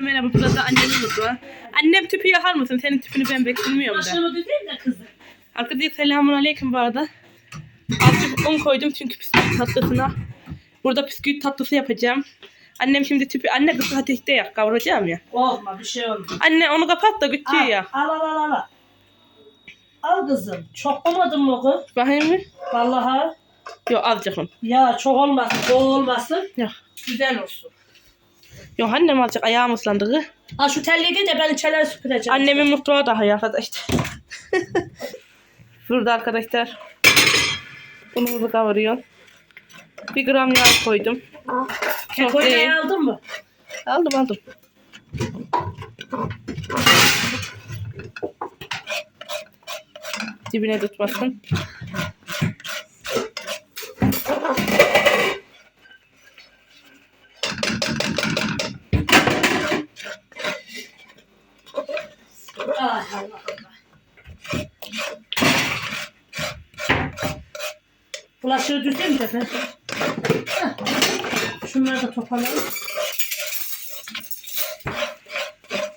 Merhaba burada annemin mutfağı. Annem tüpü yakar mısın? Senin tüpünü ben bekliyorum da. Başımı düzeyim de kızım. Arkadaşlar selamun aleyküm bu arada. Azıcık un koydum çünkü bisküvit tatlısına. Burada bisküvit tatlısı yapacağım. Annem şimdi tüpü anne kısık ateşte yak kavuracağım ya. Korkma bir şey olmaz. Anne onu kapat da Al, ya. al al al al. Al kızım. Çok olmadın mı kız? Bakayım mı? Vallahi. Yok azıcık. Ya çok olmasın. Bol olmasın. Yok. Güzel olsun. Yok annem azıcık ayağım ıslandı. Ha şu telliği de ben içeri süpüreceğim. Annemin mutfağı daha iyi arkadaşlar. Burada arkadaşlar. Unumuzu kavuruyorum. Bir gram yağ koydum. Çok Kekoyu aldın mı? Aldım aldım. Dibine tutmasın. Ay Allah Allah. Bulaşığı düzeyim de ben. Şunları da toparlayayım.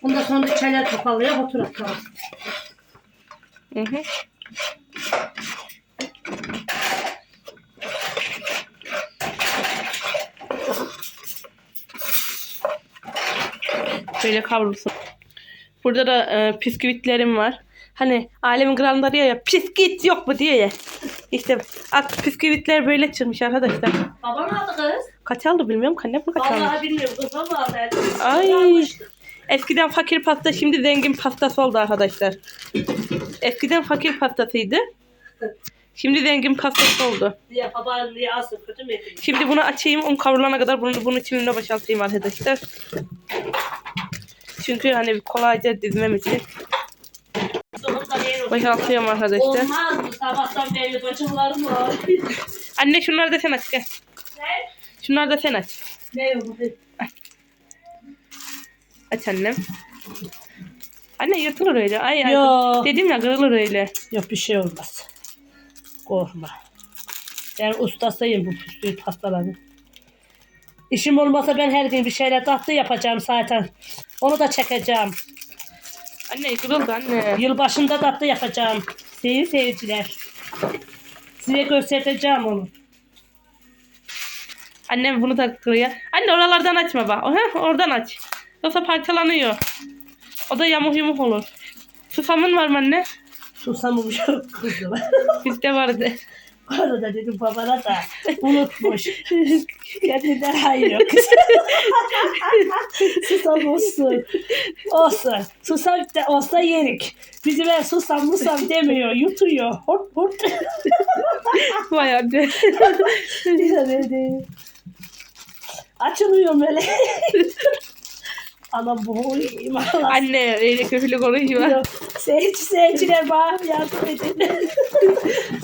Ondan sonra çaylar toparlayıp oturup tamam. Hı hı. Böyle kavrulsun. Burada da e, bisküvitlerim var. Hani alemin kralında diyor ya bisküvit yok mu diyor ya. İşte at bisküvitler böyle çıkmış arkadaşlar. Babam aldı kız. Kaç aldı bilmiyorum. Annem mi kaç aldı? Vallahi bilmiyorum kız ama aldı. Ay. Eskiden fakir pasta şimdi zengin pastası oldu arkadaşlar. Eskiden fakir pastasıydı. Şimdi zengin pastası oldu. Diye babanın diye asıl kötü mü edeyim? Şimdi bunu açayım. Un kavrulana kadar bunu bunun içine boşaltayım arkadaşlar. Çünkü hani kolayca dizmem için Olur. boşaltıyorum arkadaşlar. Olmaz mı? Sabahtan beri bacımlarım var. Anne şunları da sen aç gel. ne? Şunları da sen aç. Ne yok? Aç annem. Anne yırtılır öyle. Ay, ay. Yo. Dedim ya kırılır öyle. Yok bir şey olmaz. Korkma. Ben ustasıyım bu püskül pastaların. İşim olmasa ben her gün bir şeyler tatlı yapacağım zaten. Onu da çekeceğim. Anne kırıldı anne. Yılbaşında tatlı yapacağım. Sevgili seyirciler. Size göstereceğim onu. Annem bunu da kırıyor. Anne oralardan açma bak. Heh, oradan aç. Yoksa parçalanıyor. O da yamuk yumuk olur. Susamın var mı anne? Susamış kızım. Bizde vardı. Onu da dedim babana da unutmuş. Kendinden hayır yok. susam olsun. Olsun. Susam da olsa yerik. Bizim ev susam musam demiyor. Yutuyor. Hort hort. Vay anne. Dedi. Açılıyor böyle. Anam bu huyum. Allah. anne öyle kötülük konuşma. Yok. Seyirci seyirciler bana yardım edin.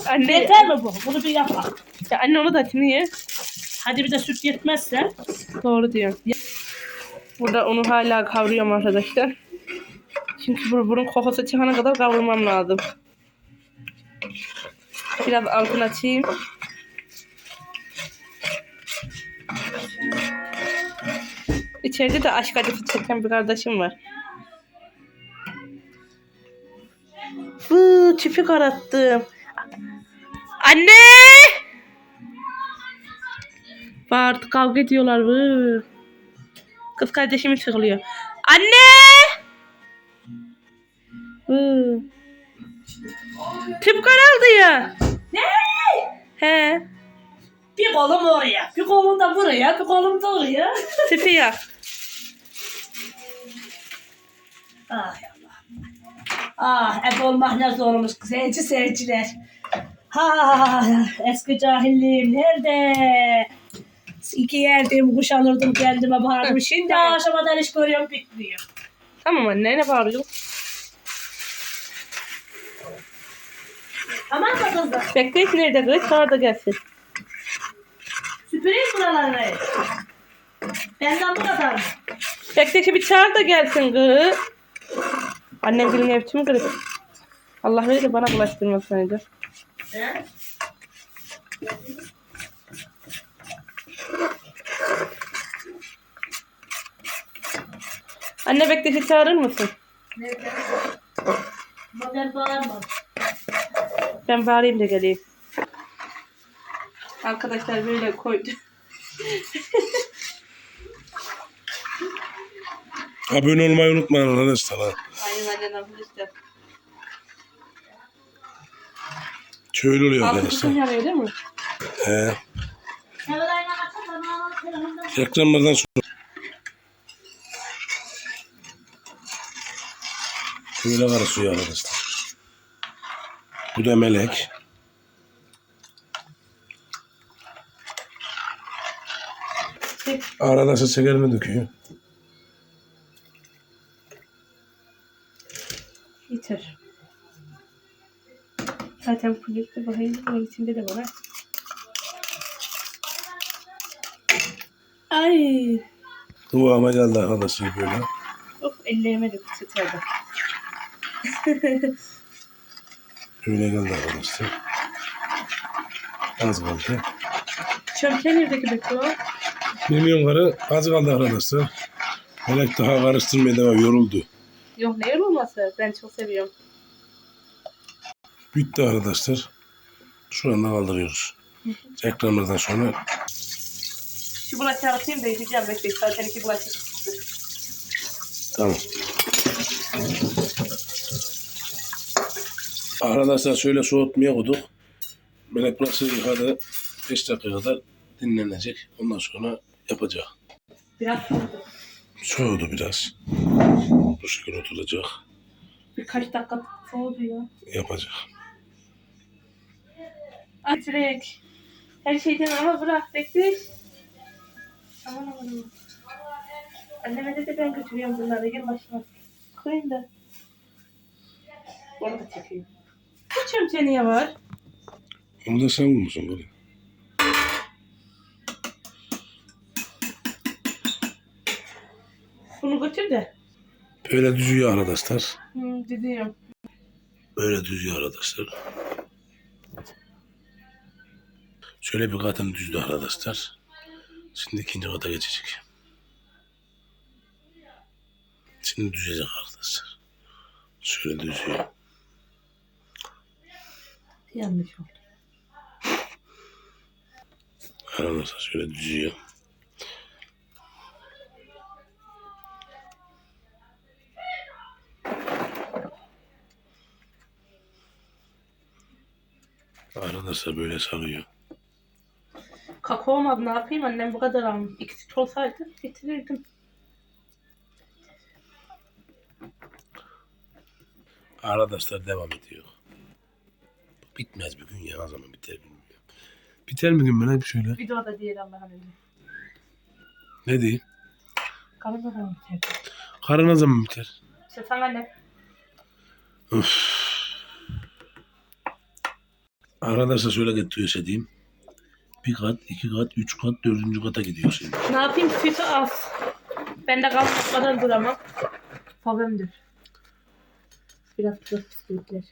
Anne, Yeter mi bu? Bunu bir yapalım. ya anne onu da niye? Hadi bir de süt yetmezse. Doğru diyor. Burada onu hala kavuruyorum arkadaşlar. Çünkü bu- bunun kokusu çıkana kadar kavurmam lazım. Biraz altını açayım. İçeride de aşk acısı çeken bir kardeşim var. Fıı, çipi karattım. Anne! Bağırdı kavga ediyorlar. Vıı. Kız kardeşimi çıkılıyor. Anne! Vıı. Tüp karaldı ya. Ne? He. Bir kolum oraya, bir kolum da buraya, bir kolum da oraya. Tüpü yak. Ay Allah. Ah, hep olmak ne zormuş seyirci seyirciler. Ha, eski cahilliğim nerede? İki yerdim, kuşanırdım kendime bağırdım. Şimdi Tamam. aşamadan iş görüyorum bitmiyor. Tamam anne ne bağırıyorsun? Tamam mı kızım? Bekleyin nerede kız? Sonra da gelsin. Süpüreyim buraları. Benden bu kadar mı? Bekle bir çağır da gelsin kız. Annem gelin evçi mi kırık? Allah verir de bana bulaştırmasaydı. He? Anne bekleti çağırır mısın? Nerede? Model bağırma. Ben bağırayım da geleyim. Arkadaşlar böyle koydu. Abone olmayı unutmayın arkadaşlar. ha. Şöyle oluyor arkadaşlar. He. Ekranlardan sonra. Şöyle karışıyor arkadaşlar. Bu da melek. Arada şekerini döküyor. Yeter. Zaten pulüstü bakayım. Bunun içinde de var. Ay. Kıvama geldi arkadaşlar böyle. Of ellerime de titredi. Şöyle geldi arkadaşlar. Az kaldı. Çömke neredeki bekliyor? Bilmiyorum karı az kaldı arkadaşlar. Melek daha karıştırmaya devam yoruldu. Yok ne olması? Ben çok seviyorum. Bitti arkadaşlar. Şu anda kaldırıyoruz. Ekranlardan sonra Şu bulaşığı atayım da yıkayacağım. Bekleyin. Zaten iki bulaşık çıktı. Tamam. Arkadaşlar şöyle soğutmaya koyduk. Melek burası yıkadı. 5 dakika kadar dinlenecek. Ondan sonra yapacak. Biraz soğudu. Soğudu biraz. Bu şekilde oturacak. Birkaç dakika soğudu ya. Yapacak. Ay direkt. Her şeyden ama bırak bekle. Aman aman aman. Anneme dedi ben götürüyorum bunları yılbaşına. Koyun da. Onu da çekeyim. Bu çömçe niye var? Onu da sen bulmuşsun böyle. Bunu götür de. Böyle düzüyor arkadaşlar. Hmm, diziyorum. Böyle düzüyor arkadaşlar. Şöyle bir katını düzdü arkadaşlar. Şimdi ikinci kata geçecek. Şimdi düzecek arkadaşlar. Şöyle düzüyor. Yanlış oldu. Arkadaşlar şöyle düzüyor. Arkadaşlar böyle sarıyor. Kakao olmadı ne yapayım annem bu kadar almış. İkisi olsaydı getirirdim. Arkadaşlar devam ediyor. Bitmez bir gün ya ne zaman biter bilmiyorum. Biter mi gün böyle bir şöyle? Videoda değil Allah'ın emri. Ne diyeyim? Kalın da biter. Karı ne zaman biter? İşte sana ne? Üf. Arkadaşlar şöyle getiriyor diyeyim. Bir kat, iki kat, üç kat, dördüncü kata gidiyor şimdi. Ne yapayım sütü az. Ben de kalkmadan duramam. Favemdir. Biraz kız bisküvitler.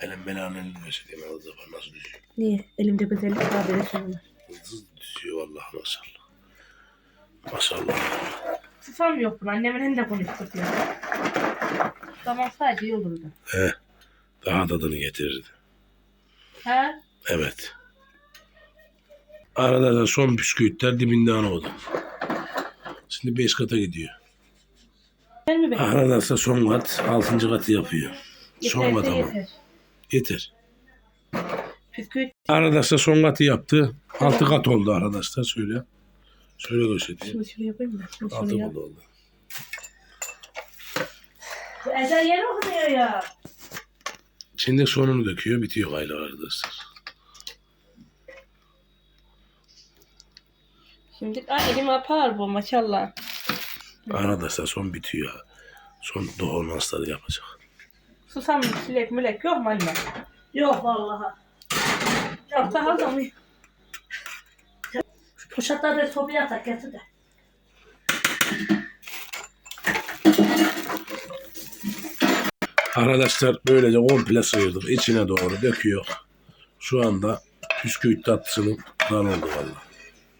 Elim belanın elini verse diyeyim. O zaman nasıl düşüyor? Niye? Elimde güzellik var böyle sorunlar. Hızlı düşüyor vallahi maşallah. Maşallah. Susam yok bunu. Annemin elinde konuştuk ya. Tamam sadece iyi olurdu. He. Daha tadını getirirdi. Ha? Evet. Arada da son bisküvitler dibinden oldu. Şimdi beş kata gidiyor. Yeter mi? Arada da son kat, altıncı katı yapıyor. Son kat Yeterse ama. yeter. Yeter. Bisküvit Arkadaşlar son katı yaptı. Altı kat oldu arkadaşlar şöyle. Şöyle göstereyim. şunu şuraya koyayım da. Şunu Altı kat oldu. Ezel yer okunuyor ya. Şimdi sonunu döküyor bitiyor gayla arkadaşlar. Şimdi ay elim apar bu maşallah. Arkadaşlar son bitiyor. Son doğurmazları yapacak. Susam çilek mülek yok mu anne? Yok vallahi. Çok da hazır mı? Poşetleri sobaya atak getir de. Arkadaşlar böylece komple sıyırdık. İçine doğru döküyor. Şu anda Bisküvit tatlısının kral oldu valla.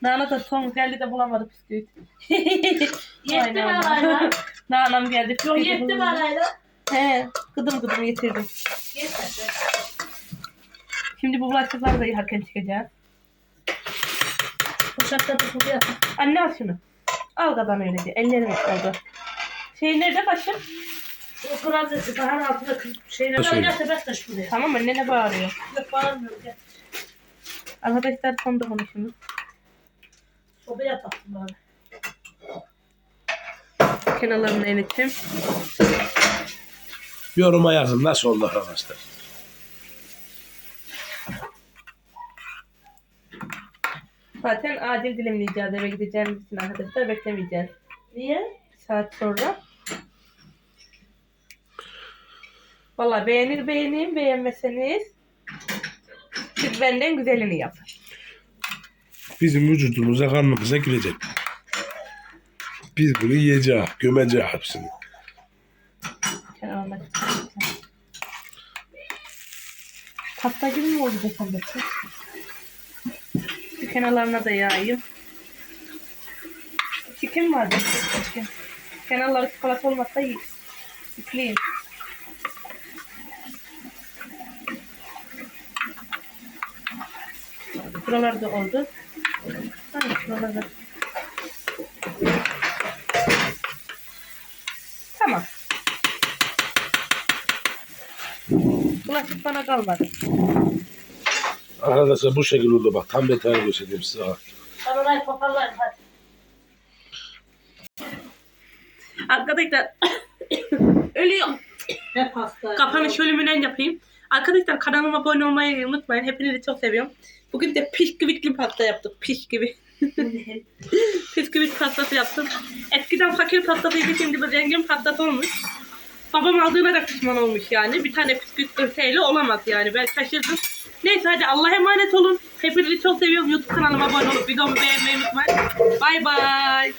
Nana da son geldi de bulamadı bisküvit. Yetti mi arayla? Nanam geldi. Yok yetti mi bulamadı. arayla? He, gıdım gıdım getirdim. Yetti. Şimdi bu bulaşıkları da yıkarken çıkacağız. Uçakta da bu yapın. Anne al şunu. Al kadan öylece. Ellerim oldu. Şey nerede başım? O kravzesi daha altında kız şeyler Nasıl öyle? ben taş buraya. Tamam anne ne bağırıyor? Yok bağırmıyorum gel. Arkadaşlar sonda bunu şimdi. Sobaya taktım abi. Kenarlarını erittim. Yoruma yazın nasıl oldu arkadaşlar. Zaten acil dilimleyeceğiz eve gideceğimiz için arkadaşlar beklemeyeceğiz. Niye? Bir saat sonra. Valla beğenir beğenin beğenmeseniz siz benden güzelini yapın. Bizim vücudumuza karnımıza girecek. Biz bunu yiyeceğiz, gömeceğiz hepsini. Kenarına Pasta gibi mi oldu desem de? Kenarlarına da yağayım. Çikim vardı. Çikim. Kenarları çikolata olmazsa. Yükleyeyim. Buralar da oldu. Hani şuralarda. Tamam. Bulaşık bana kalmadı. Arkadaşlar bu şekilde oldu bak tam detaylı göstereyim size. orayı toparlarım hadi. Arkadaşlar ölüyor. Ne pasta? Kapanış bölümünden yapayım. Arkadaşlar kanalıma abone olmayı unutmayın. Hepinizi çok seviyorum. Bugün de pişkivitli pasta yaptık. Pişkivi. Pişkivit pastası yaptım. Eskiden fakir pastasıydı şimdi bu zengin pastası olmuş. Babam aldığına da pişman olmuş yani. Bir tane bisküvit 40 TL olamaz yani. Ben şaşırdım. Neyse hadi Allah'a emanet olun. Hepinizi çok seviyorum. YouTube kanalıma abone olup videomu beğenmeyi unutmayın. Bay bay.